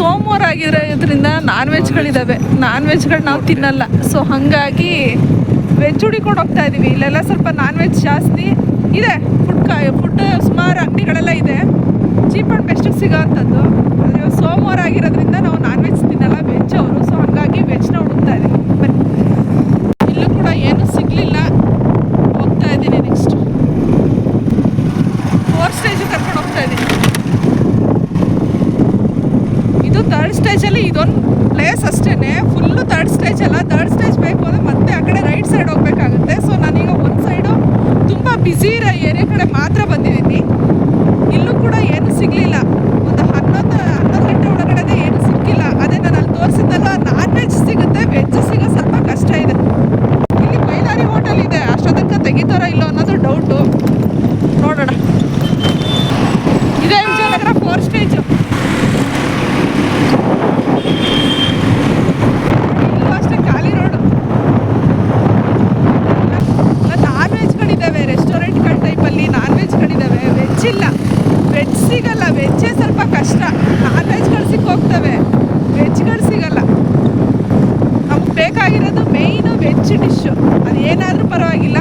ಸೋಮವಾರ ಆಗಿರೋದ್ರಿಂದ ನಾನ್ ವೆಜ್ಗಳಿದ್ದಾವೆ ನಾನ್ ವೆಜ್ಗಳು ನಾವು ತಿನ್ನಲ್ಲ. ಸೊ ಹಾಗಾಗಿ ವೆಜ್ ಹುಡಿಕೊಂಡು ಹೋಗ್ತಾ ಇದ್ದೀವಿ ಇಲ್ಲೆಲ್ಲ ಸ್ವಲ್ಪ ನಾನ್ ವೆಜ್ ಜಾಸ್ತಿ ಇದೆ. ಫುಡ್ ಫುಡ್ ಸುಮಾರು ಅಂಗಡಿಗಳೆಲ್ಲ ಇದೆ. ಚೀಪ್ ಆ್ಯಂಡ್ ಬೆಸ್ಟ್ ಸಿಗೋ ಅಂಥದ್ದು ಆದರೆ ಸೋಮವಾರ ಆಗಿರೋದ್ರಿಂದ ನಾವು ನಾನ್ ವೆಜ್ ತಿನ್ನಲ್ಲ. ವೆಜ್ ಅವರು. ಸೊ ಹಾಗಾಗಿ ವೆಜ್ನ ಹುಡುಕ್ತಾ ಇದ್ದೀವಿ ಬನ್ನಿ. ಇಲ್ಲೂ ಕೂಡ ಏನೂ ಸಿಗಲಿಲ್ಲ. ಹೋಗ್ತಾ ಇದ್ದೀನಿ ನೆಕ್ಸ್ಟ್ ಫೋರ್ ಸ್ಟೇಜ್ ಕರ್ಕೊಂಡು ಹೋಗ್ತಾ ಇದ್ದೀನಿ ತರ್ಡ್ ಸ್ಟೇಜಲ್ಲಿ ಇದೊಂದು ಪ್ಲೇಸ್ ಅಷ್ಟೇ ಫುಲ್ಲು ತರ್ಡ್ ಸ್ಟೇಜ್ ಅಲ್ಲ. ತರ್ಡ್ ಸ್ಟೇಜ್ ಬೇಕು ಅಂದರೆ ಮತ್ತೆ ಆ ಕಡೆ ರೈಟ್ ಸೈಡ್ ಹೋಗಬೇಕಾಗುತ್ತೆ. ಸೊ ನಾನೀಗ ಒಂದು ಸೈಡು ತುಂಬ ಬ್ಯುಸಿ ಇರೋ ಏರಿಯಾ ಕಡೆ ಮಾತ್ರ ಬಂದಿದ್ದೀನಿ. ಇಲ್ಲೂ ಕೂಡ ಏನು ಸಿಗಲಿಲ್ಲ. ಒಂದು ಹನ್ನೊಂದು ಹನ್ನೊಂದು ಗಂಟೆ ಒಳಗಡೆ ಏನು ಸಿಕ್ಕಿಲ್ಲ ಅದೇ ನಾನು ಅಲ್ಲಿ ತೋರಿಸಿದ್ದಲ್ಲ ನಾನ್ ವೆಜ್ ಸಿಗುತ್ತೆ. ವೆಜ್ ಸಿಗೋ ಸ್ವಲ್ಪ ಕಷ್ಟ ಇದೆ ಇಲ್ಲಿ ಬೈಲಾರಿ ಹೋಟೆಲ್ ಇದೆ ಅಷ್ಟೊತ್ತನಕ ತೆಗಿತಾರೋ ಇಲ್ಲೋ ಅನ್ನೋದು ಡೌಟು ನೋಡೋಣ ಇದೇ ವಿಜಯನಗರ ಫೋರ್ ಸ್ಟೇಜು ಇಲ್ಲೂ ಅಷ್ಟೇ ಖಾಲಿ ರೋಡು ನಾನ್ ವೆಜ್ಗಳಿದ್ದಾವೆ ರೆಸ್ಟೋರೆಂಟ್ಗಳ ಟೈಪಲ್ಲಿ ನಾನ್ ವೆಜ್ಗಳಿದ್ದಾವೆ ವೆಜ್ ಇಲ್ಲ ವೆಜ್ ಸಿಗಲ್ಲ ವೆಜ್ಜೇ ಸ್ವಲ್ಪ ಕಷ್ಟ ನಾನ್ ವೆಜ್ಗಳು ಸಿಕ್ಕೋಗ್ತವೆ ವೆಜ್ಗಳು ಸಿಗಲ್ಲ ನಮ್ಗೆ ಬೇಕಾಗಿರೋದು ಮೇಯ್ನು ವೆಜ್ ಡಿಶ್ಶು ಅದು ಏನಾದರೂ ಪರವಾಗಿಲ್ಲ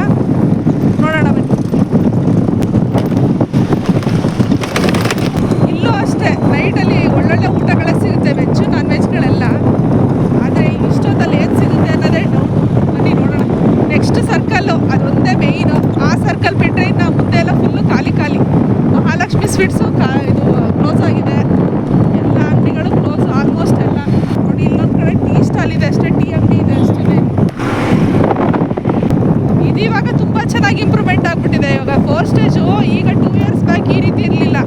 ನೋಡೋಣ ಬನ್ನಿ ಇಲ್ಲೂ ಅಷ್ಟೇ ನೈಟಲ್ಲಿ ಒಳ್ಳೊಳ್ಳೆ ಊಟಗಳೇ ಸಿಗುತ್ತೆ ವೆಜ್ಜು ನಾನ್ ವೆಜ್ಗಳೆಲ್ಲ ಆದರೆ ಇಷ್ಟೊತ್ತಲ್ಲಿ ಏನು ಸಿಗುತ್ತೆ ಅನ್ನೋದೇ ಡೌಟ್ ಬನ್ನಿ ನೋಡೋಣ ನೆಕ್ಸ್ಟ್ ಸರ್ಕಲ್ಲು ಅದೊಂದೇ ಮೇಯ್ನು ಆ ಸರ್ಕಲ್ ಬಿಟ್ಟರೆ ಇನ್ನು ಮುಂದೆ ಎಲ್ಲ ಫುಲ್ಲು ಖಾಲಿ ಖಾಲಿ ಮಹಾಲಕ್ಷ್ಮಿ ಸ್ವೀಟ್ಸು ಕಾ ಇದು ಕ್ಲೋಸ್ ಆಗಿದೆ ಎಲ್ಲ ಅಂಗಡಿಗಳು ಕ್ಲೋಸ್ ಆಲ್ಮೋಸ್ಟ್ ಎಲ್ಲ ನೋಡಿ ಇಲ್ಲೊಂದು ಕಡೆ ಟೀ ಸ್ಟಾಲ್ ಇದೆ ಅಷ್ಟೇ ಟೀ ಅಂಗಡಿ ಇದೆ ಅಷ್ಟೇ ಇದು ಇವಾಗ ತುಂಬ ಚೆನ್ನಾಗಿ ಇಂಪ್ರೂವ್ಮೆಂಟ್ ಆಗಿಬಿಟ್ಟಿದೆ ಇವಾಗ ಫೋರ್ ಸ್ಟೇಜು ಈಗ ಟೂ ಇಯರ್ಸ್ ಬ್ಯಾಕ್ ಈ ರೀತಿ ಇರಲಿಲ್ಲ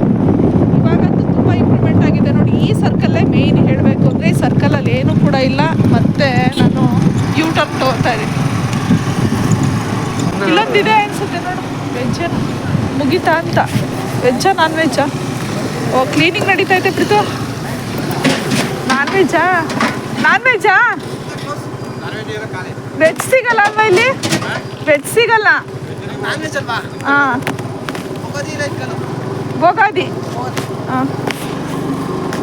ಇವಾಗಂತೂ ತುಂಬ ಇಂಪ್ರೂವ್ಮೆಂಟ್ ಆಗಿದೆ ನೋಡಿ ಈ ಸರ್ಕಲ್ಲೇ ಮೇಯ್ನ್ ಹೇಳಬೇಕು ಅಂದರೆ ಏನೂ ಕೂಡ ಇಲ್ಲ. ಮತ್ತೆ ನಾನು ಯೂ ತಗೋತಾ ತೊಗೊತಾ ಇದ್ದೀನಿ ಇಲ್ಲೊಂದಿದೆ ಅನಿಸುತ್ತೆ ನೋಡು. ವೆಜ್ ಮುಗಿತಾ ಅಂತ. ವೆಜ್ಜಾ ನಾನ್ ವೆಜ್ಜಾ ಓ ಕ್ಲೀನಿಂಗ್ ನಡೀತಾ ಇದೆ ಪ್ರೀತು. ನಾನ್ ವೆಜ್ಜಾ ನಾನ್ ವೆಜ್ಜಾ ವೆಜ್ ಸಿಗಲ್ಲ ಅಲ್ವಾ ಇಲ್ಲಿ? ವೆಜ್ ಸಿಗಲ್ಲ. ಹಾಂ ಗೋಗಾದಿ ಹಾಂ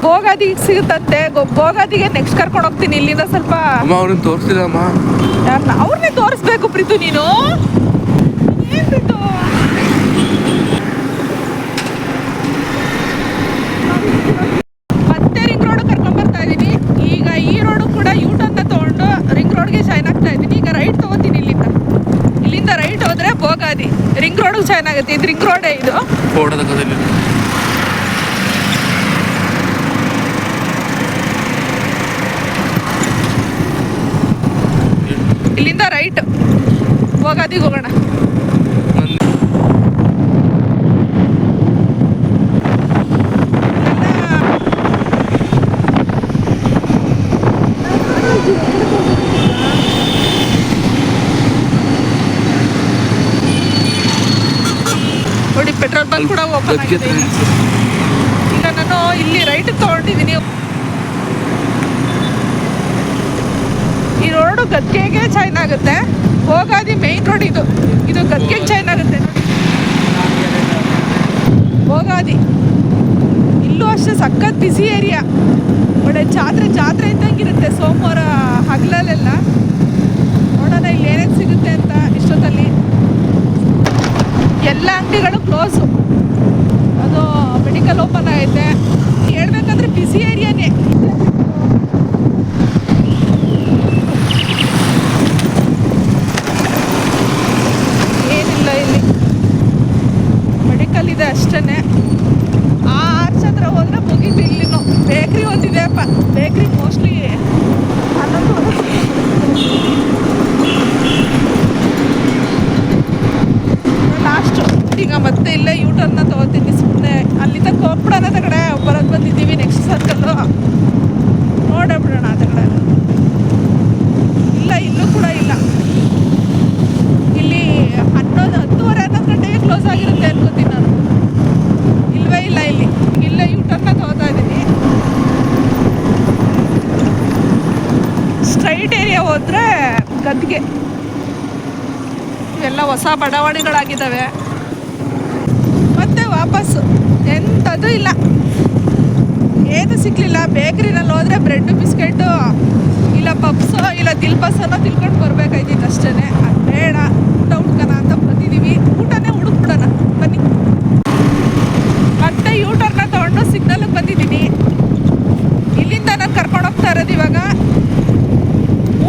ಗೋಗಾದಿ ಸಿಗುತ್ತಂತೆ. ಗೊ- ಬೋಗಾದಿಗೆ ನೆಕ್ಸ್ಟ್ ಕರ್ಕೊಂಡು ಹೋಗ್ತೀನಿ. ಇಲ್ಲಿಂದ ಸ್ವಲ್ಪ ಅಮ್ಮ ಅವ್ರನ್ನ ತೋರಿಸ್ತಿಲ್ಲಮ್ಮ ಯಾರನ್ನ ಅವ್ರನ್ನೇ ತೋರಿಸ್ಬೇಕು ಪ್ರೀತು ನೀನು. ಏನ್ ಪ್ರೀತು? ಮತ್ತೆ ರಿಂಗ್ ರೋಡ್ ಕರ್ಕೊಂಡ್ ಬರ್ತಾ ಇದೀನಿ. ಈಗ ಈ ರೋಡು ಕೂಡ ಯೂಟರ್ನ್ ತಗೊಂಡು ರಿಂಗ್ ರೋಡ್ಗೆ ಜಾಯ್ನ್ ಆಗ್ತಾ ಇದ್ದೀನಿ ಈಗ ರೈಟ್ ತಗೋತೀನಿ ಇಲ್ಲಿಂದ. ಇಲ್ಲಿಂದ ರೈಟ್ ಹೋದ್ರೆ ಬೋಗಾದಿ. ರಿಂಗ್ ರೋಡ್ ಜಾಯ್ನ್ ಆಗುತ್ತೆ. ಇದು ರಿಂಗ್ ರೋಡೇ ಇದು. ಫೋಟೋದ ಇಲ್ಲಿಂದ ರೈಟ್ ಹೋಗೋದಿಗೆ ಹೋಗೋಣ. ನೋಡಿ ಪೆಟ್ರೋಲ್ ಬಂಕ್ ಕೂಡ ಓಪನ್ ಆಗಿದೆ. ಈಗ ನಾನು ಇಲ್ಲಿ ರೈಟ್ ತಗೊಂಡಿದ್ದೀನಿ ರೋಡು ಗದ್ಗೆಗೆ ಚೈನ್ ಆಗುತ್ತೆ. ಹೋಗಾದಿ ಮೇಯ್ನ್ ರೋಡ್ ಇದು. ಇದು ಗದ್ಗೆಗೆ ಚೈನ್ ಆಗುತ್ತೆ ಹೋಗಾದಿ. ಇಲ್ಲೂ ಅಷ್ಟೇ ಸಖತ್ ಬಿಸಿ ಏರಿಯಾ ಒಳ್ಳೆ ಜಾತ್ರೆ ಜಾತ್ರೆ ಇದ್ದಂಗಿರುತ್ತೆ ಸೋಮವಾರ ಹಗಲಲ್ಲೆಲ್ಲ. ನೋಡೋಣ ಇಲ್ಲಿ ಏನೇನು ಸಿಗುತ್ತೆ ಅಂತ ಇಷ್ಟೊತ್ತಲ್ಲಿ. ಎಲ್ಲ ಅಂಗಡಿಗಳು ಕ್ಲೋಸು ಅದು ಮೆಡಿಕಲ್ ಓಪನ್ ಆಗೈತೆ. ಹೇಳ್ಬೇಕಂದ್ರೆ ಬಿಸಿ ಏರಿಯಾನೇ ಏನಿಲ್ಲ ಇಲ್ಲಿ ಮೆಡಿಕಲ್ ಇದೆ ಅಷ್ಟೇ ಆ ಆರ್ಚ್ ಹತ್ರ ಹೋದ್ರೆ ಮುಗೀತು ಇಲ್ಲಿನೂ. ಬೇಕ್ರಿ ಒಂದಿದೆ ಅಪ್ಪ. ಬೇಕ್ರಿ ಮೋಸ್ಟ್ಲಿ ಹನ್ನೊಂದು ಲಾಸ್ಟು ಈಗ ಮತ್ತೆ ಇಲ್ಲೇ ಯೂಟರ್ನ ತೊಗೋತೀನಿ ಸುಮ್ಮನೆ ಅಲ್ಲಿ ತನಕ ಹೋಗ್ಬಿಡೋಣ ಅದ ಕಡೆ ಬರೋದು ಬಂದಿದ್ದೀವಿ ನೆಕ್ಸ್ಟ್ ಸರ್ಕಲ್ಲು ನೋಡೇ ಬಿಡೋಣ ಅದ ಕಡೆ ಇಲ್ಲ ಇಲ್ಲೂ ಕೂಡ ಇಲ್ಲ ಇಲ್ಲಿ ಹನ್ನೊಂದು ಹತ್ತುವರೆ ಹನ್ನೊಂದು ಗಂಟೆಗೆ ಕ್ಲೋಸ್ ಆಗಿರುತ್ತೆ ಅನ್ಕೋತೀನಿ ನಾನು ಇಲ್ವೇ ಇಲ್ಲ ಇಲ್ಲಿ ಇಲ್ಲೇ ಯೂಟರ್ನ ತಗೋತಾ ಇದ್ದೀನಿ ಸ್ಟ್ರೈಟ್ ಏರಿಯಾ ಹೋದ್ರೆ ಗದ್ಗೆ ಇವೆಲ್ಲ ಹೊಸ ಬಡಾವಣೆಗಳಾಗಿದ್ದಾವೆ. ಮತ್ತೆ ವಾಪಸ್ಸು. ಎಂಥದ್ದು ಇಲ್ಲ. ಏನು ಸಿಕ್ಕಲಿಲ್ಲ ಬೇಕ್ರಿನಲ್ಲಿ ಹೋದರೆ ಬ್ರೆಡ್ ಬಿಸ್ಕೆಟು, ಇಲ್ಲ ಪಪ್ಸೋ, ಇಲ್ಲ ದಿಲ್ಬಸನ್ನು ತಿಳ್ಕೊಂಡು ಬರ್ಬೇಕಾಯ್ತಿತ್ತು ಅಷ್ಟೇ ಅದು ಬೇಡ. ಊಟ ಹುಡ್ಕೋಣ ಅಂತ ಬಂದಿದ್ದೀವಿ ಊಟನೇ ಹುಡುಕ್ಬಿಡೋಣ ಬನ್ನಿ ಮತ್ತೆ ಯೂಟರ್ನ ತೊಗೊಂಡು ಸಿಗ್ನಲ್ಗೆ ಬಂದಿದ್ದೀನಿ ಇಲ್ಲಿಂದ ನಾನು ಕರ್ಕೊಂಡು ಹೋಗ್ತಾ ಇರೋದು ಇವಾಗ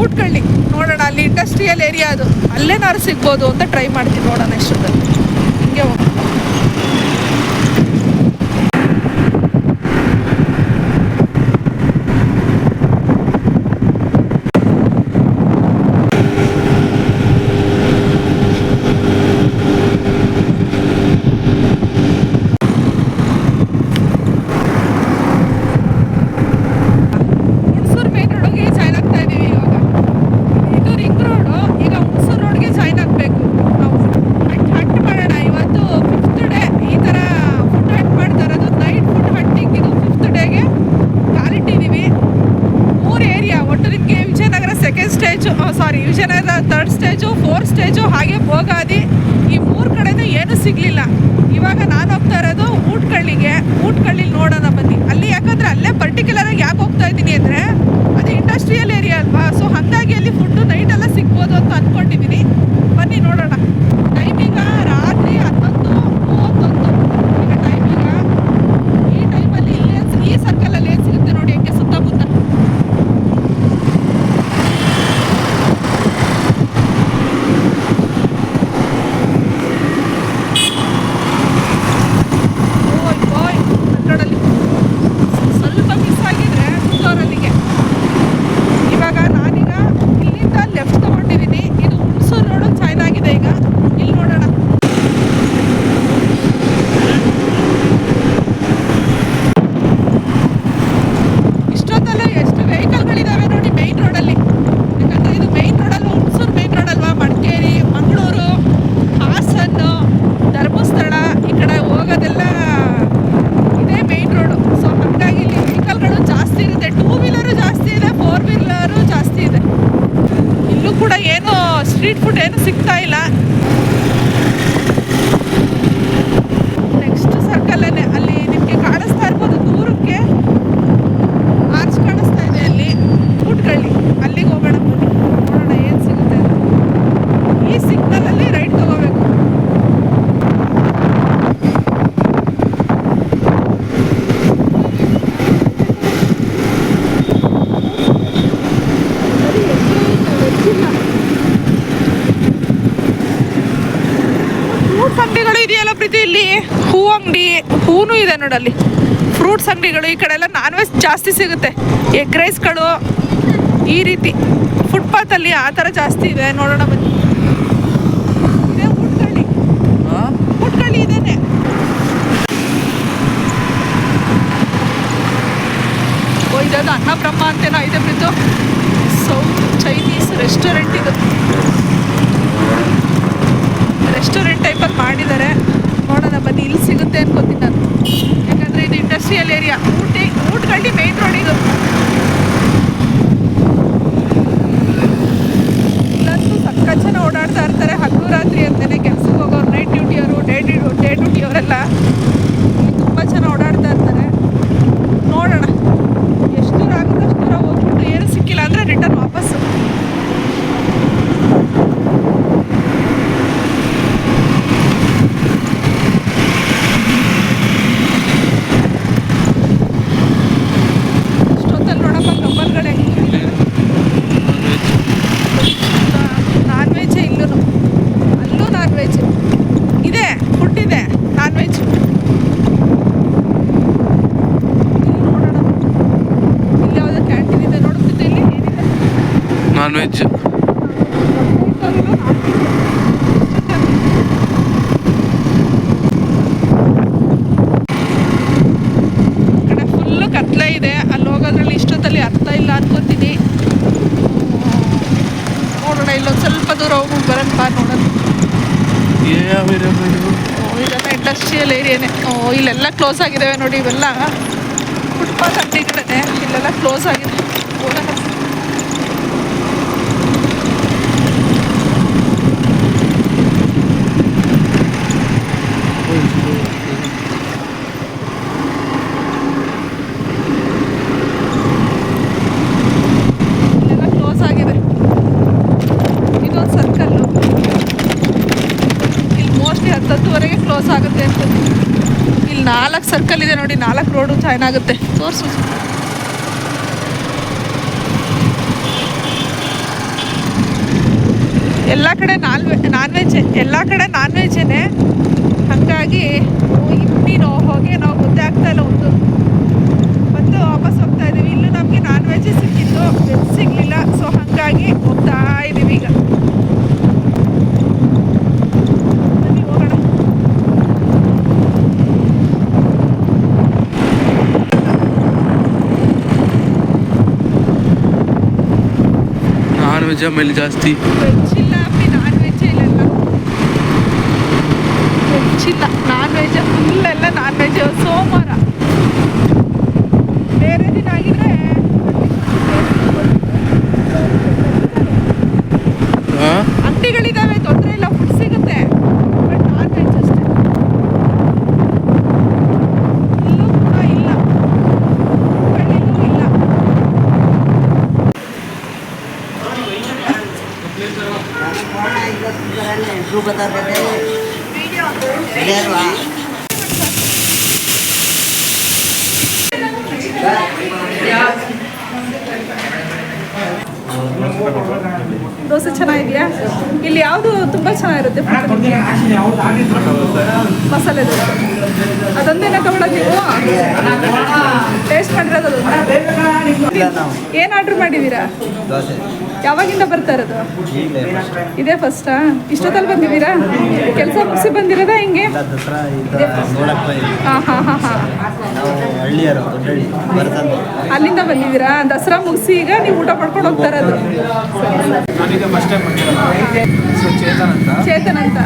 ಊಟ್ಕಳ್ಳಿ ನೋಡೋಣ ಅಲ್ಲಿ ಇಂಡಸ್ಟ್ರಿಯಲ್ ಏರಿಯಾ ಅದು ಅಲ್ಲೇನಾದ್ರು ಸಿಗ್ಬೋದು ಅಂತ ಟ್ರೈ ಮಾಡ್ತೀನಿ ನೋಡೋಣ ಎಷ್ಟೊತ್ತಲ್ಲಿ. ಹಿಂಗೆ ಹೋಗಿ ಹುಣಸೂರು ಮೇನ್ ರೋಡ್ಗೆ ಜಾಯ್ನ್ ಆಗ್ತಾ ಇದ್ದೀವಿ ಇವಾಗ ಇದು ರಿಂಗ್ ರೋಡು ಈಗ ಹುಣಸೂರು ರೋಡ್ಗೆ ಜಾಯ್ನ್ ಆಗಬೇಕು ನಾವು ಹಟ್ ಹಟ್ ಮಾಡೋಣ ಇವತ್ತು ಫಿಫ್ತ್ ಡೇ ಈ ಥರ ಫುಡ್ ಹಟ್ ಮಾಡ್ತಾ ಇರೋದು ನೈಟ್ ಫುಡ್ ಹಟ್ಟಿಂಗ್ ಇದು ಫಿಫ್ತ್ ಡೇಗೆ ಕಾಲಿಟ್ಟಿದ್ದೀವಿ ಮೂರು ಏರಿಯಾ ಒಟ್ಟು ನಿಮಗೆ Vijayanagar second stage sorry Vijayanagar third stage fourth stage ಹಾಗೆ ಭೋಗಾದಿ. ಈ ಮೂರು ಕಡೆಯೂ ಏನೂ ಸಿಗಲಿಲ್ಲ. ಇವಾಗ ನಾನು ಹೋಗ್ತಾ ಇರೋದು ಊಟ್ಕಳ್ಳಿಗೆ. ಊಟ್ಕಳ್ಳಿಲಿ ನೋಡೋಣ ಬನ್ನಿ. ಅಲ್ಲಿ ಯಾಕಂದರೆ ಅಲ್ಲೇ ಪರ್ಟಿಕ್ಯುಲರ್ ಆಗಿ ಯಾಕೆ ಹೋಗ್ತಾ ಇದ್ದೀನಿ ಅಂದರೆ ಅದು ಇಂಡಸ್ಟ್ರಿಯಲ್ ಏರಿಯಾ ಅಲ್ವಾ? ಸೊ ಹಾಗಾಗಿ ಅಲ್ಲಿ ಫುಡ್ಡು ನೈಟೆಲ್ಲ ಸಿಗ್ಬೋದು ಅಂತ ಅಂದ್ಕೊಂಡಿದ್ದೀನಿ ಬನ್ನಿ ನೋಡೋಣ ಟೈಮಿಂಗ ರಾತ್ರಿ ಹನ್ನೊಂದು ಮೂವತ್ತೊಂದು ಈಗ ಟೈಮಿಂಗ ಈ ಟೈಮಲ್ಲಿ ಏನು ಈ ಸರ್ಕಲಲ್ಲಿ ಏನು ಸಿಗುತ್ತೆ ನೋಡಿ ಹೆಂಗೆ ಸುತ್ತಮುತ್ತ ಓಯ್ ಓಯ್ ಕನ್ನಡಲ್ಲಿ ಸ್ವಲ್ಪ ಮಿಸ್ ಆಗಿದ್ರೆ ಸುತ್ತೋರಲ್ಲಿಗೆ ಇವಾಗ ನಾನೀಗ ಇಲ್ಲಿಂದ ಲೆಫ್ಟ್ ತಗೊಂಡಿದ್ದೀನಿ ಇದು ಹುಣಸೂರು ರೋಡು ಜಾಯ್ನ್ ಆಗಿದೆ ಈಗ ಇಲ್ಲಿ ನೋಡೋಣ ಇಷ್ಟೊತ್ತಲ್ಲ ಎಷ್ಟು ವೆಹಿಕಲ್ಗಳಿದಾವೆ ನೋಡಿ ಮೈನ್ ರೋಡಲ್ಲಿ ಯಾಕಂದ್ರೆ ಇದು ಮೈನ್ ರೋಡಲ್ಲಿ ಹುಣಸೂರು ಮೈನ್ ರೋಡ್ ಅಲ್ವಾ ಮಡಿಕೇರಿ ಮಂಗಳೂರು ಹಾಸನ್ನು ಧರ್ಮಸ್ಥಳ ಈ ಕಡೆ ಹೋಗೋದೆಲ್ಲ ಇದೇ ಮೈನ್ ರೋಡು ಸೊ ಹಾಗಾಗಿ ಇಲ್ಲಿ ವೆಹಿಕಲ್ಗಳು ಜಾಸ್ತಿ ಇರುತ್ತೆ ಟೂ ವೀಲರು ಜಾಸ್ತಿ ಇದೆ ಫೋರ್ ವೀಲರು ಜಾಸ್ತಿ ಇದೆ ಇಲ್ಲೂ ಕೂಡ ಏನು ಸ್ಟ್ರೀಟ್ ಫುಡ್ ಏನು ಸಿಗ್ತಾ ಇಲ್ಲ ನೆಕ್ಸ್ಟ್ ಸರ್ಕಲ್ಲೇ ಅಲ್ಲಿ ನಿಮಗೆ ಕಾಣಿಸ್ತಾ ಇರ್ಬೋದು ದೂರಕ್ಕೆ ಆರ್ಚ್ ಕಾಣಿಸ್ತಾ ಇದೆ ಅಲ್ಲಿ ಊಟ್ಕಳ್ಳಿ ಅಲ್ಲಿಗೆ ಹೋಗೋಣ ಬನ್ನಿ ನೋಡೋಣ ಏನು ಸಿಗುತ್ತೆ ಅಂತ ಈ ಸಿಗ್ನಲಲ್ಲಿ ರೈಟ್ ತಗೋಬೇಕು ಫ್ರೂಟ್ಸ್ ಅಂಗಡಿಗಳು ಇದೆಯಲ್ಲ ಪ್ರೀತಿ ಇಲ್ಲಿ ಹೂ ಅಂಗಡಿ ಇದೆ ಫ್ರೂಟ್ಸ್ ಅಂಗಡಿಗಳು ಈ ಕಡೆ ಎಲ್ಲ ನಾನ್ ವೆಜ್ ಜಾಸ್ತಿ ಸಿಗುತ್ತೆ. ಎಗ್ ರೈಸ್ಗಳು ಈ ರೀತಿ ಫುಟ್ಪಾತಲ್ಲಿ ಆ ಥರ ಜಾಸ್ತಿ ಇದೆ. ನೋಡೋಣ ಬನ್ನಿ. ಇದದು ಅನ್ನ ಬ್ರಹ್ಮ ಅಂತೇನೋ ಇದೆ ಬಿದ್ದು ಸೌತ್ ಚೈನೀಸ್ ರೆಸ್ಟೋರೆಂಟ್ ಇದು. ರೆಸ್ಟೋರೆಂಟ್ ಟೈಪಲ್ಲಿ ಮಾಡಿದ್ದಾರೆ. ನೋಡೋಣ ಬನ್ನಿ ಇಲ್ಲಿ ಸಿಗುತ್ತೆ ಅನ್ಕೋತೀನಿ ನಾನು. ಯಾಕಂದರೆ ಇದು industrial area Ooty, Hootagalli main road ಇದು. ಇಲ್ಲಂತೂ ಸಕ್ಕ ಜನ ಓಡಾಡ್ತಾ ಇರ್ತಾರೆ ಹಗಲು ರಾತ್ರಿ ಅಂತಲೇ ಕೆಲಸಕ್ಕೆ ಹೋಗೋರು ನೈಟ್ ಡ್ಯೂಟಿಯವರು ಡೇ ಡೇ ಡ್ಯೂಟಿಯವರೆಲ್ಲ ತುಂಬ ಜನ ಓಡಾಡ್ತಾ ಇರ್ತಾರೆ. ನೋಡೋಣ. ಎಷ್ಟು ದೂರ ಆಗುತ್ತೆ ಅಷ್ಟು ದೂರ ಹೋಗ್ಬಿಟ್ಟು ಏನು ಸಿಕ್ಕಿಲ್ಲ ಅಂದರೆ ರಿಟರ್ನ್ ವಾಪಸ್ಸು. ಏರಿಯಾನೇ ಇಲ್ಲೆಲ್ಲ ಕ್ಲೋಸ್ ಆಗಿದ್ದಾವೆ ನೋಡಿ ಇವೆಲ್ಲ. ಫುಟ್ಪಾತ್ ಅಂಗಡಿಗಳೇ ಇಲ್ಲೆಲ್ಲ ಕ್ಲೋಸ್ ಆಗಿದೆ ಹೋಗೋಣ. ಇಲ್ಲೆಲ್ಲ ಕ್ಲೋಸ್ ಆಗಿದೆ ಇದೊಂದು ಸರ್ಕಲ್ಲು ಇಲ್ಲಿ ಮೋಸ್ಟ್ಲಿ ಹತ್ತತ್ತುವರೆಗೆ ಕ್ಲೋಸ್ ಆಗುತ್ತೆ ಅಂತ ಇಲ್ಲಿ ಇದೆ ನೋಡಿ, ನಾಲ್ಕು ರೋಡು ಜಾಯ್ನ್ ಆಗುತ್ತೆ. ತೋರಿಸು. ಎಲ್ಲ ಕಡೆ ನಾನ್ ವೆ ನಾನ್ ವೆಜ್ ಎಲ್ಲ ಕಡೆ ನಾನ್ ವೆಜ್ಜೇ ಹಾಗಾಗಿ ಇನ್ನೀನು ಹೋಗಿ ನಾವು ಗೊತ್ತೇ ಆಗ್ತಾ ಇಲ್ಲ ಒಂದು. ಮತ್ತು ವಾಪಸ್ ಹೋಗ್ತಾ ಇದ್ದೀವಿ ಇಲ್ಲೂ ನಮಗೆ ನಾನ್ ವೆಜ್ ಸಿಕ್ಕಿದ್ದು ವೆಜ್ ಸಿಗಲಿಲ್ಲ. ಸೊ ಹಾಗಾಗಿ ಹೋಗ್ತಾ ಇದ್ದೀವಿ ಈಗ ಬನ್ನಿ ಹೋಗೋಣ ನಾನ್ ವೆಜ್ ಮೇಲೆ ಜಾಸ್ತಿ ವೆಜ್ ಇಲ್ಲ ಅಪ್ಪಿ ನಾನ್ ವೆಜ್ ಇಲ್ಲೆಲ್ಲ ವೆಜ್ ಇಲ್ಲ ನಾನ್ ವೆಜ್ ಫುಲ್ ಎಲ್ಲ ನಾನ್ ವೆಜ್ ಸೋಮವಾರ ಬೇರೆ ದಿನ ಆಗಿದ್ರೆ ಹಾ ಅಂಗಡಿಗಳಿದಾವೆ ತೊಂದರೆ ಇಲ್ಲ ಫುಡ್ ಸಿಗುತ್ತೆ ಬಟ್ ನಾನ್ ವೆಜ್ ಅಷ್ಟೇ ಇಲ್ಲೂ ಕೂಡ ಇಲ್ಲ ಹುಬ್ಬಳ್ಳಿಲೂ ಇಲ್ಲ ದೋಸೆ ಚೆನ್ನಾಗಿದೆಯಾ? ಇಲ್ಲಿ ಯಾವುದು ತುಂಬ ಚೆನ್ನಾಗಿರುತ್ತೆ ಮಸಾಲೆ ದೋಸೆ. ಅದೊಂದೇನ ತಗೊಳ್ಳೋದು ನೀವು? ಟೇಸ್ಟ್ ಮಾಡಿರೋದು ಏನು ಆರ್ಡ್ರ್ ಮಾಡಿದ್ದೀರಾ? ಯಾವಾಗಿಂದ ಬರ್ತಾ ಇರೋದು? ಇದೇ ಫಸ್ಟ್ ಇಷ್ಟೊತ್ತಲ್ಲಿ ಬಂದಿದ್ದೀರಾ? ಕೆಲಸ ಮುಗಿಸಿ ಬಂದಿರೋದಾ ಹಿಂಗೆ? ಹಾಂ ಹಾಂ ಹಾಂ ಹಾಂ. ಅಲ್ಲಿಂದ ಬಂದಿದ್ದೀರಾ? ದಸರಾ ಮುಗಿಸಿ ಈಗ ನೀವು ಊಟ ಪಡ್ಕೊಂಡು ಹೋಗ್ತಾ ಇರೋದು. ಚೇತನ್ ಅಂತ.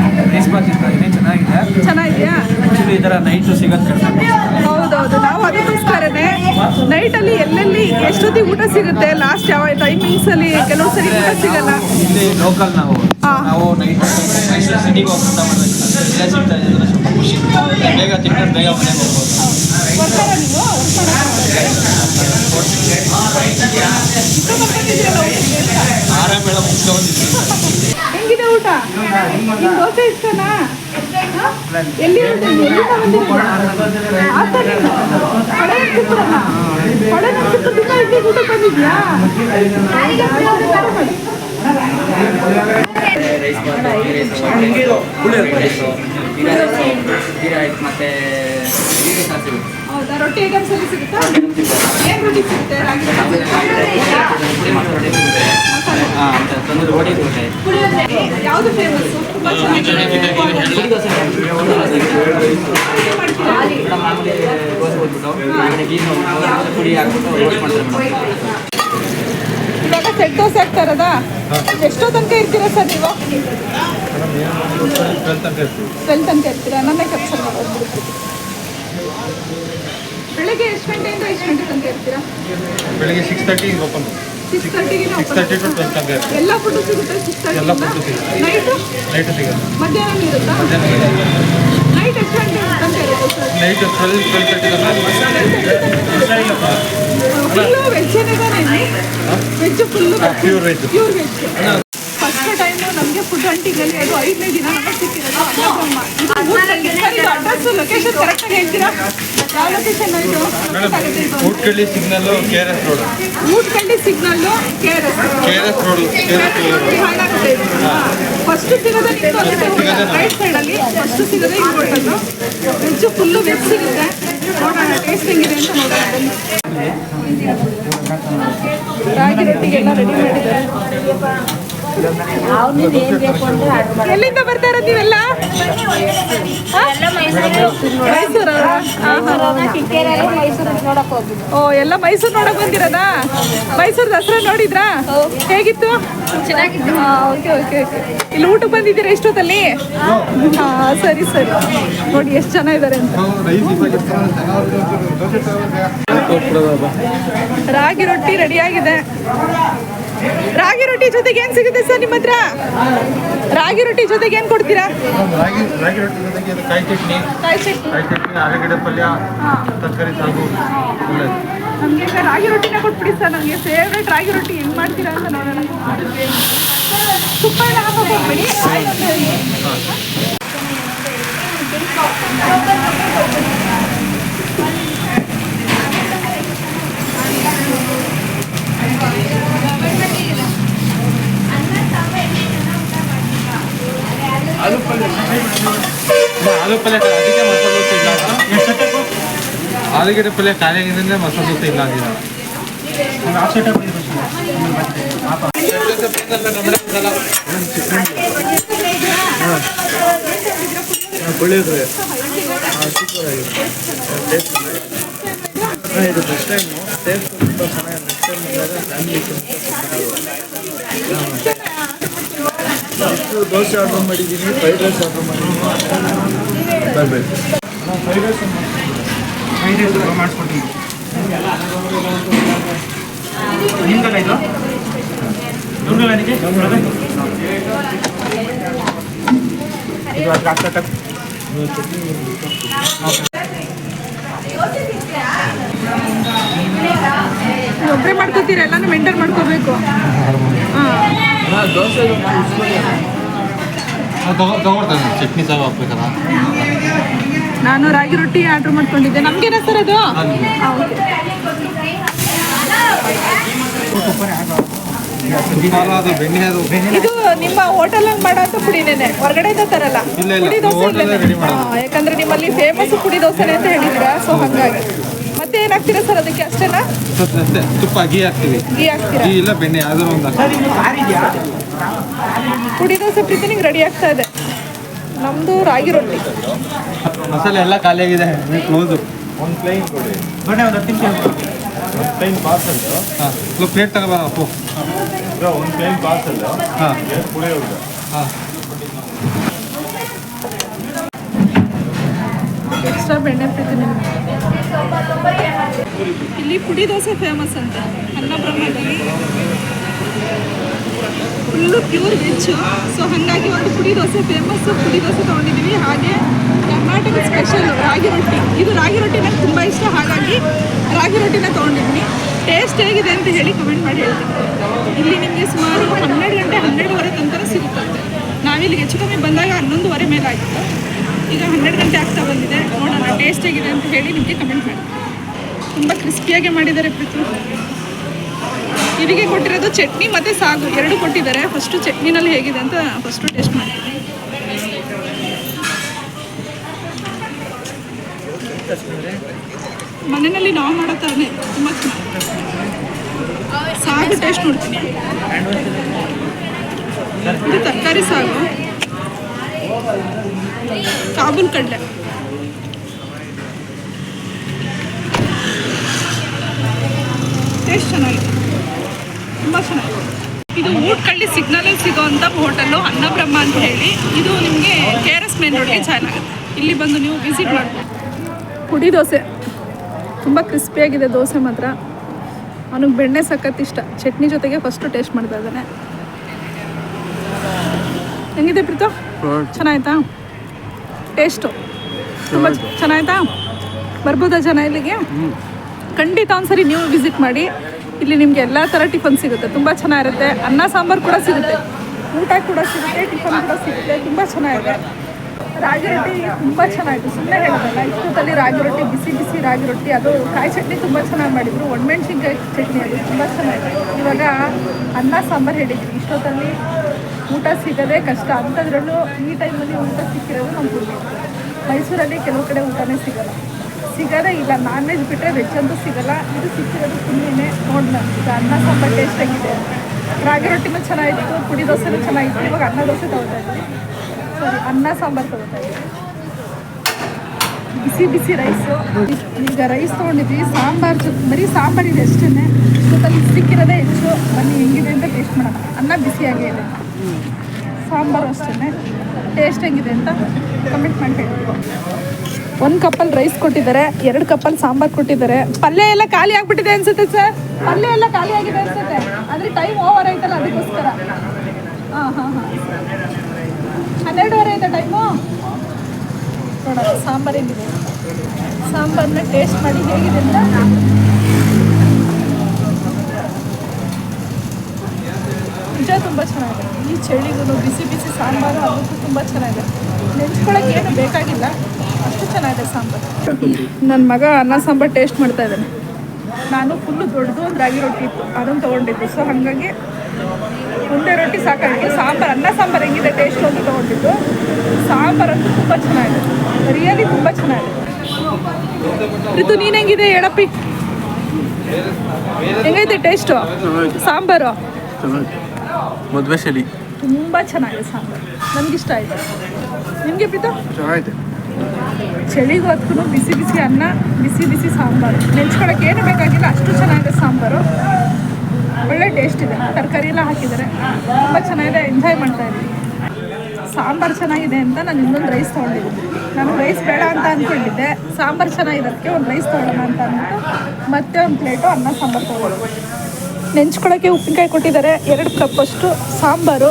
ಚೆನ್ನಾಗಿದೆಯಾ? ಆ್ಯಕ್ಚುಲಿ ಈ ಥರ ನೈಟು ಸಿಗೋದು ಕಡಿಮೆ ಹೌದೌದು. ನಾವು ಅದಕ್ಕೋಸ್ಕರನೇ ನೈಟಲ್ಲಿ ಎಲ್ಲೆಲ್ಲಿ ಎಷ್ಟೊತ್ತಿಗೆ ಊಟ ಸಿಗುತ್ತೆ? ಲಾಸ್ಟ್ ಯಾವ ಟೈಮಿಂಗ್ಸ್ ಅಲ್ಲಿ ಕೆಲವು ಸರಿ ಊಟ ಸಿಗಲ್ಲ? ಇಲ್ಲಿ ಲೋಕಲ್ ನಾವು. ನಾವು ನೈಟ್ ಮೈಸೂರು ಸಿಟಿಗೆ ಹೋಗಿ ಊಟ ಮಾಡಬೇಕು ಇಲ್ಲೇ ಸಿಗ್ತಾ ಇದ್ರೆ ಸ್ವಲ್ಪ ಖುಷಿ. ಬೇಗ ಮನೆಗೆ ಹೋಗ್ಬೋದು. ಆರಾಮ ಮೇಡಮ್ ಹೆಂಗಿದೆ ಊಟ? ದೋಸೆ ಇಷ್ಟನಾ? ಎಲ್ಲಿ ರೈಸ್ ರೈಸ್ ಬಂದಿರೋದು? ರೊಟ್ಟಿ ಐಟಮ್ಸ್ ಎಲ್ಲ ಸಿಗುತ್ತಾ? ಏನ್ ರೊಟ್ಟಿ ಸಿಗುತ್ತೆ? ರಾಗಿ ರೊಟ್ಟಿ ಯಾವುದು ತುಂಬಾ ಇವಾಗ ಸೆಟ್ ದೋಸೆ ಆಗ್ತಾ ಇರೋದಾ ಎಷ್ಟೋ ತನಕ ಇರ್ತೀರಾ ಸರ್ ನೀವು? ಟ್ವೆಲ್ ತನಕ ಇರ್ತೀರಾ? ನನ್ನ ಕೆಲಸ ಮಾಡೋದು ಬೆಳಗ್ಗೆ ಎಷ್ಟು ಗಂಟೆಯಿಂದ ಎಷ್ಟು ಗಂಟೆ ತನಕ ಇರ್ತೀರಾ? ಬೆಳಿಗ್ಗೆ ಸಿಕ್ಸ್ ತರ್ಟಿ ಓಪನ್ ಸಿಕ್ಸ್ ತರ್ಟಿಗೆ ಸಿಕ್ಸ್ ತರ್ಟಿ ಟು ಟ್ವೆಲ್ ತನಕ ಇರುತ್ತೆ. ಎಲ್ಲ ಫುಡ್ ಸಿಗುತ್ತೆ ಸಿಕ್ಸ್ ಎಲ್ಲ ಫುಡ್ ಸಿಗುತ್ತೆ. ನೈಟು ನೈಟ್ ಸಿಗುತ್ತೆ. ಮಧ್ಯಾಹ್ನ ಇರುತ್ತಾ? ನೈಟ್ ಎಷ್ಟು ಗಂಟೆ ತನಕ ಇರುತ್ತೆ sir night twelve twelve thirty full veg ತಾನೇ veg full pure veg pure veg time ನಮಗೆ ಫುಡ್ ಹಂಟಿಂಗಲ್ಲಿ ಅದು ಐದನೇ ದಿನ ನಮಗೆ ಸಿಕ್ಕಿರೋದು ಅಡ್ರೆಸ್ ಲೊಕೇಶನ್ ಕರೆಕ್ಟಾಗಿ ಹೇಳ್ತೀರಾ? ಯಾವ ಲೊಕೇಶನ್ ಇದು. Hootagalli signal K R S road. Hootagalli signal K R S K R S road. K R S first ಸಿಗೋದೇ ರೈಟ್ ಸೈಡಲ್ಲಿ ಫಸ್ಟ್ ಸಿಗೋದೇ ಇದು ಹೋಟೆಲ್ಲು ಫುಲ್ಲು ವೆಜ್ ಸಿಗುತ್ತೆ. ನೋಡೋಣ ಟೇಸ್ಟ್ ಹೆಂಗಿದೆ ಅಂತ ನೋಡೋಣ. ರಾಗಿ ರೊಟ್ಟಿಗೆಲ್ಲ ರೆಡಿ ಮಾಡಿದ್ದಾರೆ. ಎಲ್ಲಿಂದ ಬರ್ತಾ ಇರೋದು ನೀವೆಲ್ಲ? ಮೈಸೂರು. ಓ ಎಲ್ಲ ಮೈಸೂರು ನೋಡಕ್ ಬಂದಿರೋದಾ? ಮೈಸೂರು ದಸರಾ ನೋಡಿದ್ರಾ? ಹೇಗಿತ್ತು? Okay okay okay. ಇಲ್ಲಿ ಊಟಕ್ಕೆ ಬಂದಿದ್ದೀರಾ ಎಷ್ಟೊತ್ತಲ್ಲಿ ಹಾ ಸರಿ ಸರಿ. ನೋಡಿ ಎಷ್ಟು ಜನ ಇದ್ದಾರೆ ಅಂತ. ರಾಗಿ ರೊಟ್ಟಿ ರೆಡಿ ಆಗಿದೆ. ರಾಗಿ ರೊಟ್ಟಿ ಜೊತೆಗೆ ಏನು ಸಿಗುತ್ತೆ ಸರ್ ನಿಮ್ಮ ಹತ್ರ? ರಾಗಿ ರೊಟ್ಟಿ ಜೊತೆಗೆ ಏನು ಕೊಡ್ತೀರಾ? ರಾಗಿ ರಾಗಿ ರೊಟ್ಟಿ ಜೊತೆಗೆ ಇದು ಕಾಯಿ ಚಟ್ನಿ. ಕಾಯಿ ಚಟ್ನಿ. ಕಾಯಿ ಚಟ್ನಿ ಆಲೂಗಡ್ಡೆ ಪಲ್ಯ ತರಕಾರಿ ಸಾಗು ಒಳ್ಳೆಯದು ನಮಗೆ ರಾಗಿ ರೊಟ್ಟಿನ ಕೊಟ್ಬಿಡಿ ಸರ್ ನನಗೆ ಫೇವ್ರೇಟ್ ರಾಗಿ ರೊಟ್ಟಿ ಹೆಂಗೆ ಮಾಡ್ತೀರಾ ಅಂತ ನೋಡೋಣ. ತುಪ್ಪ ಎಲ್ಲ ಹೋಗ್ಬಿಡಿ ಹೋಗ್ಬೇಡಿ ಆಲೂ ಪಲ್ಯ ಅದಕ್ಕೆ ಮಸಾಲೆ ದೋಸೆ ಇಲ್ಲ ಆಲೂಗಡ್ಡೆ ಪಲ್ಯ ಖಾಲಿಯಾಗಿದ್ದರಿಂದ ಮಸಾಲೆ ದೋಸೆ ಇಲ್ಲ ಅಂದಿಲ್ಲ ಇದು ಫಸ್ಟ್ ಟೈಮು ಟೇಸ್ಟ್ ತುಂಬ ಚೆನ್ನಾಗಿ ನೆಕ್ಸ್ಟ್ ಟೈಮ್ ಬಂದಾಗ ಫ್ಯಾಮಿಲಿ ಎಷ್ಟು ದೋಸೆ ಆರ್ಡರ್ ಮಾಡಿದ್ದೀನಿ ಫ್ರೈಡ್ ರೈಸ್ ಆರ್ಡರ್ ಮಾಡಿದ್ದೀನಿ. ಬರಬೇಕು ಮಾಡಿಸ್ಕೊಡ್ತೀನಿ ನಿಮ್ಗಲ್ಲ ಇದು ನಿಮ್ಗಲ್ಲ ನನಗೆ ಇದು ಅದ್ರ ಹಾಕ್ತಾ ನೀವು ಒಬ್ಬರೇ ಮಾಡ್ಕೋತೀರಾ ಎಲ್ಲಾನು ಮೆಂಟೈನ್ ಮಾಡ್ಕೋಬೇಕು ಹಾಂ ತಗೊಳ್ತಾನೆ ಚಟ್ನಿ ಸಾಗು ಹಾಕ್ಬೇಕಲ್ಲ. ನಾನು ರಾಗಿ ರೊಟ್ಟಿ ಆರ್ಡರ್ ಮಾಡ್ಕೊಂಡಿದ್ದೆ. ನಮ್ಗೇನ ಸರ್ ಅದು? ಇದು ನಿಮ್ಮ ಹೋಟೆಲ್ ಮಾಡೋಂಥ ಪುಡಿನೇನೆ. ಹೊರಗಡೆಯಿಂದ ತರಲ್ಲ. ಪುಡಿ ದೋಸೆ ಯಾಕಂದ್ರೆ ನಿಮ್ಮಲ್ಲಿ ಫೇಮಸ್ ಪುಡಿ ದೋಸೆ ಅಂತ ಹೇಳಿದ್ರ? ಸೊ ಹಂಗಾಗಿ. ಮತ್ತೆ ಏನಾಗ್ತೀರಾ ಸರ್ ಅದಕ್ಕೆ? ಅಷ್ಟೇನಾ? ತುಪ್ಪ ಗೀ ಹಾಕ್ತೀವಿ. ಗೀ ಹಾಕ್ತೀರಾ? ಗೀ ಇಲ್ಲ ಬೆಣ್ಣೆ ಯಾವ್ದಾರು ಒಂದು ಹಾಕ್ತೀವಿ. ಪುಡಿ ದೋಸೆ ಪ್ರೀತಿ ನಿಂಗೆ ರೆಡಿ ಆಗ್ತಾ ಇದೆ. ನಮ್ದು ರಾಗಿ ರೊಟ್ಟಿ. ಮಸಾಲೆ ಎಲ್ಲ ಖಾಲಿಯಾಗಿದೆ. ಕ್ಲೋಸು ಒಂದು ಪ್ಲೇನ್ ಕೊಡಿ. ಬನ್ನಿ ಒಂದು ಹತ್ತು ನಿಮಿಷ ಒಂದು ಪ್ಲೇನ್ ಪಾರ್ಸಲ್ ಹಾಂ ಪ್ಲೇಟ್ ತಗೋಬಾರ ಅಪ್ಪು ಒಂದು ಪ್ಲೇನ್ ಪಾರ್ಸಲ್ ಹಾಂ. ಎರಡು ಪುಳಿಯೋಗರೆ ಹಾಂ. ಎಕ್ಸ್ಟ್ರಾ ಬೆಣ್ಣೆ ಪ್ರೀತಿ ನಿಮ್ಗೆ. ಇಲ್ಲಿ ಪುಡಿ ದೋಸೆ ಫೇಮಸ್ ಅಂತ. ಅನ್ನಬ್ರಹ್ಮದಲ್ಲಿ ಫುಲ್ಲು ಪ್ಯೂರ್ ವೆಜ್ ಸೊ ಹಾಗಾಗಿ ಒಂದು ಪುಡಿ ದೋಸೆ ಫೇಮಸ್ ಪುಡಿ ದೋಸೆ ತೊಗೊಂಡಿದ್ದೀವಿ ಹಾಗೆ ಕರ್ನಾಟಕ ಸ್ಪೆಷಲ್ ರಾಗಿ ರೊಟ್ಟಿ. ಇದು ರಾಗಿ ರೊಟ್ಟಿ ನಂಗೆ ತುಂಬ ಇಷ್ಟ. ಹಾಗಾಗಿ ರಾಗಿ ರೊಟ್ಟಿನ ತೊಗೊಂಡಿದ್ದೀನಿ ಟೇಸ್ಟ್ ಹೇಗಿದೆ ಅಂತ ಹೇಳಿ ಕಮೆಂಟ್ ಮಾಡಿ ಹೇಳ್ತೀನಿ. ಇಲ್ಲಿ ನಿಮಗೆ ಸುಮಾರು ಹನ್ನೆರಡು ಗಂಟೆ ಹನ್ನೆರಡುವರೆ ತನಕ ಸಿಗುತ್ತೆ ನಾವಿಲ್ಲಿ ಹೆಚ್ಚು ಕಮ್ಮಿ ಬಂದಾಗ ಹನ್ನೊಂದುವರೆ ಮೇಲೆ ಆಗಿತ್ತು ಈಗ ಹನ್ನೆರಡು ಗಂಟೆ ಆಗ್ತಾ ಬಂದಿದೆ. ನೋಡೋಣ ಟೇಸ್ಟ್ ಹೇಗಿದೆ ಅಂತ ಹೇಳಿ ನಿಮಗೆ ಕಮೆಂಟ್ ಮಾಡಿ ತುಂಬ ಕ್ರಿಸ್ಪಿಯಾಗಿ ಮಾಡಿದ್ದಾರೆ ಪ್ರೀತು. ಇವರಿಗೆ ಕೊಟ್ಟಿರೋದು ಚಟ್ನಿ ಮತ್ತು ಸಾಗು. ಎರಡು ಕೊಟ್ಟಿದ್ದಾರೆ. ಫಸ್ಟು ಚಟ್ನಿನಲ್ಲಿ ಹೇಗಿದೆ ಅಂತ ಫಸ್ಟು ಟೇಸ್ಟ್ ಮಾಡ್ತೀನಿ ಮನೆಯಲ್ಲಿ ನಾವು ಮಾಡೋ ಥರನೇ. ತುಂಬ ಚೆನ್ನಾಗಿ ಸಾಗು ಟೇಸ್ಟ್ ನೋಡ್ತೀನಿ. ಇದು ತರಕಾರಿ ಸಾಗು. ಕಾಬೂಲ್ ಕಡಲೆ. ಟೇಸ್ಟ್ ಚೆನ್ನಾಗಿದೆ. ತುಂಬ ಚೆನ್ನಾಗಿದೆ. ಇದು ಊಟಕಳ್ಳಿ ಸಿಗ್ನಲಲ್ಲಿ ಸಿಗೋವಂಥ ಹೋಟೆಲ್ಲು ಅನ್ನಬ್ರಹ್ಮ ಅಂತ ಹೇಳಿ. ಇದು ನಿಮಗೆ ಕೆ ಆರ್ ಎಸ್ ಮೇನ್ ರೋಡ್ಗೆ ಜಾಯ್ನ್ ಆಗುತ್ತೆ ಇಲ್ಲಿ ಬಂದು ನೀವು ವಿಸಿಟ್ ಮಾಡ್ಬೋದು. ಪುಡಿ ದೋಸೆ. ತುಂಬ ಕ್ರಿಸ್ಪಿಯಾಗಿದೆ ದೋಸೆ ಮಾತ್ರ. ಅವನಿಗೆ ಬೆಣ್ಣೆ ಸಖತ್ ಇಷ್ಟ. ಚಟ್ನಿ ಜೊತೆಗೆ ಫಸ್ಟು ಟೇಸ್ಟ್ ಮಾಡ್ತಾ ಇದ್ದಾನೆ. ಹೆಂಗಿದೆ ಪ್ರೀತು? ಚೆನ್ನಾಯ್ತಾ? ಟೇಸ್ಟು ತುಂಬ ಚೆನ್ನಾಯ್ತಾ? ಬರ್ಬೋದಾ ಜನ ಇಲ್ಲಿಗೆ? ಖಂಡಿತ ಒಂದ್ಸರಿ ನೀವು ವಿಸಿಟ್ ಮಾಡಿ. ಇಲ್ಲಿ ನಿಮಗೆ ಎಲ್ಲ ಥರ ಟಿಫನ್ ಸಿಗುತ್ತೆ. ತುಂಬ ಚೆನ್ನಾಗಿರುತ್ತೆ. ಅನ್ನ, ಸಾಂಬಾರು ಕೂಡ ಸಿಗುತ್ತೆ. ಊಟ ಕೂಡ ಸಿಗುತ್ತೆ, ಟಿಫನ್ ಕೂಡ ಸಿಗುತ್ತೆ. ತುಂಬ ಚೆನ್ನಾಗಿದೆ. ರಾಗಿ ರೊಟ್ಟಿ ತುಂಬ ಚೆನ್ನಾಗಿತ್ತು ಸುಮ್ಮನೆ ಹೇಳಿದ್ರಲ್ಲ ಇಷ್ಟೊತ್ತಲ್ಲಿ ರಾಗಿ ರೊಟ್ಟಿ, ಬಿಸಿ ಬಿಸಿ ರಾಗಿ ರೊಟ್ಟಿ, ಅದು ಕಾಯಿ ಚಟ್ನಿ ತುಂಬ ಚೆನ್ನಾಗಿ ಮಾಡಿದ್ರು. ಒಣಮೆಣ್ಸಿನ್ಕಾಯಿ ಚಟ್ನಿ ಅದು ತುಂಬ ಚೆನ್ನಾಗಿದೆ. ಇವಾಗ ಅನ್ನ, ಸಾಂಬಾರು ಹೇಳಿದ್ರು ಇಷ್ಟೊತ್ತಲ್ಲಿ ಊಟ ಸಿಗೋದೇ ಕಷ್ಟ. ಅಂಥದ್ರಲ್ಲೂ ಈ ಟೈಮಲ್ಲಿ ಊಟ ಸಿಕ್ಕಿರೋದು ಪುಣ್ಯ ಮೈಸೂರಲ್ಲಿ ಕೆಲವು ಕಡೆ ಊಟನೇ ಸಿಗಲ್ಲ. ಸಿಗೋದೇ ಇಲ್ಲ. ನಾನ್ ವೆಜ್ ಬಿಟ್ಟರೆ ವೆಜ್ ಅಂತೂ ಸಿಗಲ್ಲ. ಇದು ಸಿಕ್ಕಿರೋದು ಪುಣ್ಯನೇ. ನೋಡಿ ಅನ್ನ ಸಾಂಬಾರು ಟೇಸ್ಟ್ ಆಗಿದೆ. ರಾಗಿ ರೊಟ್ಟಿನೂ ಚೆನ್ನಾಗಿತ್ತು. ಪುಡಿ ದೋಸೆನೂ ಚೆನ್ನಾಗಿತ್ತು. ಇವಾಗ ಅನ್ನ ದೋಸೆ ತಗೋತಾ ಇದ್ದೀವಿ ಸಾರಿ ಅನ್ನ ಸಾಂಬಾರು ತಗೋತಾ ಇದ್ದೀವಿ ಬಿಸಿ ಬಿಸಿ ರೈಸು ಈಗ ರೈಸ್ ತೊಗೊಂಡಿದ್ವಿ. ಸಾಂಬಾರು ಜೊತೆ, ಬರೀ ಸಾಂಬಾರ್ ಇದೆ ಅಷ್ಟೇ ಜೊತೆಲಿ ಸಿಕ್ಕಿರೋದೇ ಹೆಚ್ಚು. ಬನ್ನಿ, ಹೆಂಗಿದೆ ಅಂತ ಟೇಸ್ಟ್ ಮಾಡೋಣ. ಅನ್ನ ಬಿಸಿಯಾಗೇ ಇದೆ. ಸಾಂಬಾರು ಅಷ್ಟೇ ಟೇಸ್ಟ್ ಹೆಂಗಿದೆ ಅಂತ ಕಮೆಂಟ್ ಮಾಡಿ ಒಂದು ಕಪ್ಪಲ್ಲಿ ರೈಸ್ ಕೊಟ್ಟಿದ್ದಾರೆ, ಎರಡು ಕಪ್ಪಲ್ಲಿ ಸಾಂಬಾರ್ ಕೊಟ್ಟಿದ್ದಾರೆ. ಪಲ್ಯ ಎಲ್ಲ ಖಾಲಿ ಆಗ್ಬಿಟ್ಟಿದೆ ಅನ್ಸುತ್ತೆ ಸರ್ ಪಲ್ಯ ಎಲ್ಲ ಖಾಲಿ ಆಗಿದೆ ಅನ್ಸುತ್ತೆ. ಅಂದ್ರೆ ಟೈಮ್ ಓವರ್ ಆಯ್ತಲ್ಲ ಅದಕ್ಕೋಸ್ಕರ. ಹಾಂ ಹಾಂ ಹಾಂ. ಹನ್ನೆರಡುವರೆ ಆಯ್ತಾ ಟೈಮು ನೋಡೋಣ, ಸಾಂಬಾರು ಹೆಂಗಿದೆ? ಸಾಂಬಾರನ್ನ ಟೇಸ್ಟ್ ಮಾಡಿ ಹೇಗಿದೆ ಅಂತ? ನಿಜ ತುಂಬ ಚೆನ್ನಾಗಿದೆ. ಈ ಚಳಿಗೂ ಬಿಸಿ ಬಿಸಿ ಸಾಂಬಾರು ಅದಕ್ಕೂ ತುಂಬ ಚೆನ್ನಾಗಿದೆ. ನೆಂಚ್ಕೊಳಕ್ಕೆ ಏನು ಬೇಕಾಗಿಲ್ಲ. ಅಷ್ಟು ಚೆನ್ನಾಗಿದೆ ಸಾಂಬಾರು. ನನ್ನ ಮಗ ಅನ್ನ ಸಾಂಬಾರು ಟೇಸ್ಟ್ ಮಾಡ್ತಾ ಇದ್ದಾನೆ. ನಾನು ಫುಲ್ಲು ದೊಡ್ಡದು ಒಂದು ರಾಗಿ ರೊಟ್ಟಿ ಇತ್ತು. ಅದನ್ನು ತೊಗೊಂಡಿದ್ದು. ಸೊ ಹಾಗಾಗಿ ಒಂದೇ ರೊಟ್ಟಿ ಸಾಕಾಗಿತ್ತು. ಸಾಂಬಾರು ಅನ್ನ ಸಾಂಬಾರು ಹೆಂಗಿದೆ ಟೇಸ್ಟ್ ಅಂತ ತೊಗೊಂಡಿದ್ದು. ಸಾಂಬಾರಂತೂ ತುಂಬ ಚೆನ್ನಾಗಿದೆ. ರಿಯಲಿ ತುಂಬ ಚೆನ್ನಾಗಿದೆ. ಋತು ನೀನು ಹೆಂಗಿದೆ? ಹೇಳಪ್ಪಿ ಹೆಂಗೈತೆ ಟೇಸ್ಟು ಸಾಂಬಾರು? ಮದುವೆ ಶೈಲಿ. ತುಂಬ ಚೆನ್ನಾಗಿದೆ ಸಾಂಬಾರು. ನನಗಿಷ್ಟ ಆಯಿತು. ನಿಮಗೆ ಪಿತಾ ಚೆನ್ನಾಗಿದೆ. ಚಳಿಗೂ ಅದಕ್ಕೂ ಬಿಸಿ ಬಿಸಿ ಅನ್ನ, ಬಿಸಿ ಬಿಸಿ ಸಾಂಬಾರು. ನೆಂಚ್ಕೊಳಕ್ಕೆ ಏನು ಬೇಕಾಗಿಲ್ಲ, ಅಷ್ಟು ಚೆನ್ನಾಗಿದೆ ಸಾಂಬಾರು. ಒಳ್ಳೆ ಟೇಸ್ಟ್ ಇದೆ. ತರಕಾರಿ ಎಲ್ಲ ಹಾಕಿದ್ದಾರೆ. ತುಂಬ ಚೆನ್ನಾಗಿದೆ ಎಂಜಾಯ್ ಮಾಡ್ತಾ ಇದ್ದೀನಿ. ಸಾಂಬಾರು ಚೆನ್ನಾಗಿದೆ ಅಂತ ನಾನು ಇನ್ನೊಂದು ರೈಸ್ ತೊಗೊಂಡಿದ್ದೆ ನಾನು ರೈಸ್ ಬೇಡ ಅಂತ ಅಂದ್ಕೊಂಡಿದ್ದೆ ಸಾಂಬಾರು ಚೆನ್ನಾಗಿದೆ, ಅದಕ್ಕೆ ಒಂದು ರೈಸ್ ತೊಗೊಳ್ಳೋಣ ಅಂತ ಅಂದ್ಬಿಟ್ಟು ಮತ್ತೆ ಒಂದು ಪ್ಲೇಟು ಅನ್ನ ಸಾಂಬಾರು ತೊಗೊಳ್ಳೋದು ನೆಂಚ್ಕೊಳಕ್ಕೆ ಉಪ್ಪಿನಕಾಯಿ ಕೊಟ್ಟಿದ್ದಾರೆ. ಎರಡು ಕಪ್ಪಷ್ಟು ಸಾಂಬಾರು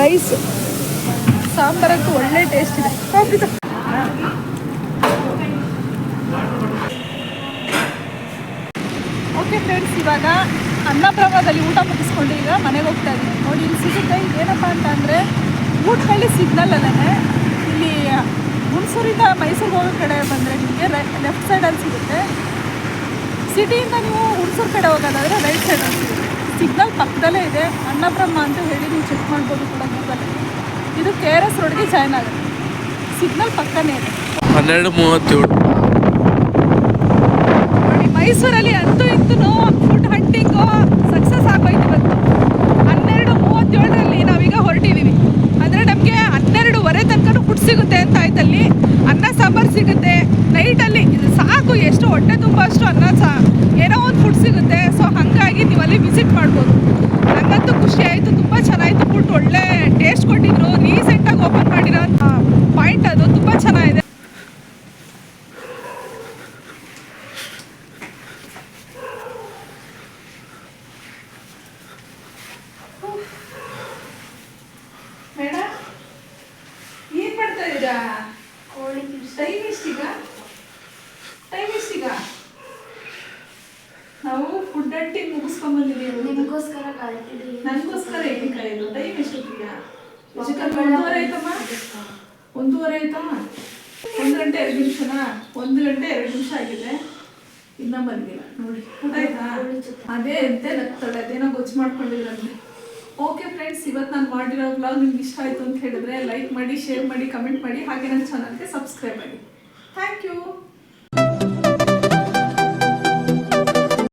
ರೈಸ್ ಸಾಂಬಾರಂತೂ ಒಳ್ಳೆ ಟೇಸ್ಟ್ ಇದೆ. ಓಕೆ ಫ್ರೆಂಡ್ಸ್ ಇವಾಗ ಅನ್ನಪ್ರಭಾದಲ್ಲಿ ಊಟ ಮುಗಿಸ್ಕೊಂಡು ಈಗ ಮನೆಗೆ ಹೋಗ್ತಾ ಇದ್ದೀನಿ. ನೋಡಿ, ಇಲ್ಲಿ ಸಿಗುತ್ತೆ. ಏನಪ್ಪ ಅಂತ ಅಂದರೆ ಊಟದಲ್ಲಿ ಸಿಗ್ನಲ್ ಅಲ್ಲೇ ಇಲ್ಲಿ ಹುಣಸೂರಿಂದ ಮೈಸೂರಿಗೆ ಹೋಗೋ ಕಡೆ ಬಂದರೆ ನಿಮಗೆ ಲೆಫ್ಟ್ ಸೈಡಲ್ಲಿ ಸಿಗುತ್ತೆ. ಸಿಟಿಯಿಂದ ನೀವು ಹುಣಸೂರು ಕಡೆ ಹೋಗೋದಾದರೆ ರೈಟ್ ಸೈಡಲ್ಲಿ ಸಿಗುತ್ತೆ. ಸಿಗ್ನಲ್ ಪಕ್ಕದಲ್ಲೇ ಇದೆ. ಅನ್ನಬ್ರಹ್ಮ ಅಂತ ಹೇಳಿ ನೀವು ಚೆಕ್ ಮಾಡ್ಬೋದು ಕೂಡ ಗೂಗಲಲ್ಲಿ. ಇದು ಕೆ ಆರ್ ಎಸ್ ರೋಡ್ಗೆ ಜಾಯ್ನ್ ಆಗುತ್ತೆ. ಸಿಗ್ನಲ್ ಪಕ್ಕನೇ ಇದೆ. ಹನ್ನೆರಡು ಮೂವತ್ತೇಳು. ಮೈಸೂರಲ್ಲಿ ಅಂತೂ ಇಂತೂ ಫುಡ್ ಹಂಟಿಂಗು ಸಕ್ಸಸ್ ಆಗೋಯ್ತು ಇವತ್ತು. ಹನ್ನೆರಡು ಮೂವತ್ತೇಳರಲ್ಲಿ ನಾವೀಗ ಹೊರಟಿದ್ದೀವಿ ಅಂದರೆ ನಮಗೆ ಹನ್ನೆರಡುವರೆ ತನಕ ಫುಡ್ ಸಿಗುತ್ತೆ ಅಂತ ಆಯ್ತಲ್ಲಿ ಅನ್ನ ಸಾಂಬಾರು ಸಿಗುತ್ತೆ. ನೈಟಲ್ಲಿ ಸಾಕು, ಎಷ್ಟು ಹೊಟ್ಟೆ ತುಂಬ ಅಷ್ಟು ಅನ್ನ ಸಾ ಏನೋ ಒಂದು ಫುಡ್ ಸಿಗುತ್ತೆ. ಸೊ ಹಾಗಾಗಿ ನೀವು ಅಲ್ಲಿ ವಿಸಿಟ್ ಮಾಡ್ಬೋದು. ನನಗಂತೂ ಖುಷಿ ಆಯಿತು, ತುಂಬ ಚೆನ್ನಾಗಿತ್ತು ಫುಡ್ ಒಳ್ಳೆ ಟೇಸ್ಟ್ ಕೊಟ್ಟಿದ್ರು. ರೀಸೆಂಟಾಗಿ ಓಪನ್ ಮಾಡಿರೋ ಪಾಯಿಂಟ್ ಅದು. ತುಂಬ ಚೆನ್ನಾಗಿದೆ ಮೇಡಮ್ ಏನ್ ಮಾಡ್ತಾ ಇದ್ದೀರಾ ಟೈಮ್ ಎಷ್ಟೀಗ ಟೈಮ್ ಎಷ್ಟೀಗ ನಾವು ಫುಡ್ ಅಂಟಿ ಮುಗಿಸ್ಕೊಂಡ್ ಬಂದಿದ್ದೀವಿ ನಿಮಗೋಸ್ಕರ ಕಾಯ್ತಿದ್ದೀವಿ ನನಗೋಸ್ಕರ ಏನು ಕಾಯೋದು ಟೈಮ್ ಎಷ್ಟು ಪ್ರಿಯಾ ಚಿಕನ್ ಒಂದೂವರೆ ಆಯ್ತಮ್ಮ ಒಂದೂವರೆ ಆಯ್ತಾ ಒಂದು ಗಂಟೆ ಎರಡು ನಿಮಿಷನಾ ಒಂದು ಗಂಟೆ ಎರಡು ನಿಮಿಷ ಆಗಿದೆ ಇನ್ನ ಬಂದಿಲ್ಲ ನೋಡಿ ಊಟ ಆಯ್ತಾ ಅದೇ ಎಂತೆ ನಗ್ತಾಳೆ ಅದೇನೋ ಗೊಜ್ಜು ಮಾಡ್ಕೊಂಡಿದ್ರಂತೆ ಓಕೆ ಫ್ರೆಂಡ್ಸ್ ಇವತ್ತು ನಾನು ಮಾಡಿರೋ ಬ್ಲಾಗ್ ನಿಮ್ಗೆ ಇಷ್ಟ ಆಯಿತು ಅಂತ ಹೇಳಿದ್ರೆ ಲೈಕ್ ಮಾಡಿ ಶೇರ್ ಮಾಡಿ ಕಮೆಂಟ್ ಮಾಡಿ ಹಾಗೆ ನನ್ನ ಚಾನಲ್ಗೆ ಸಬ್ಸ್ಕ್ರೈಬ್ ಮಾಡಿ ಥ್ಯಾಂಕ್ ಯು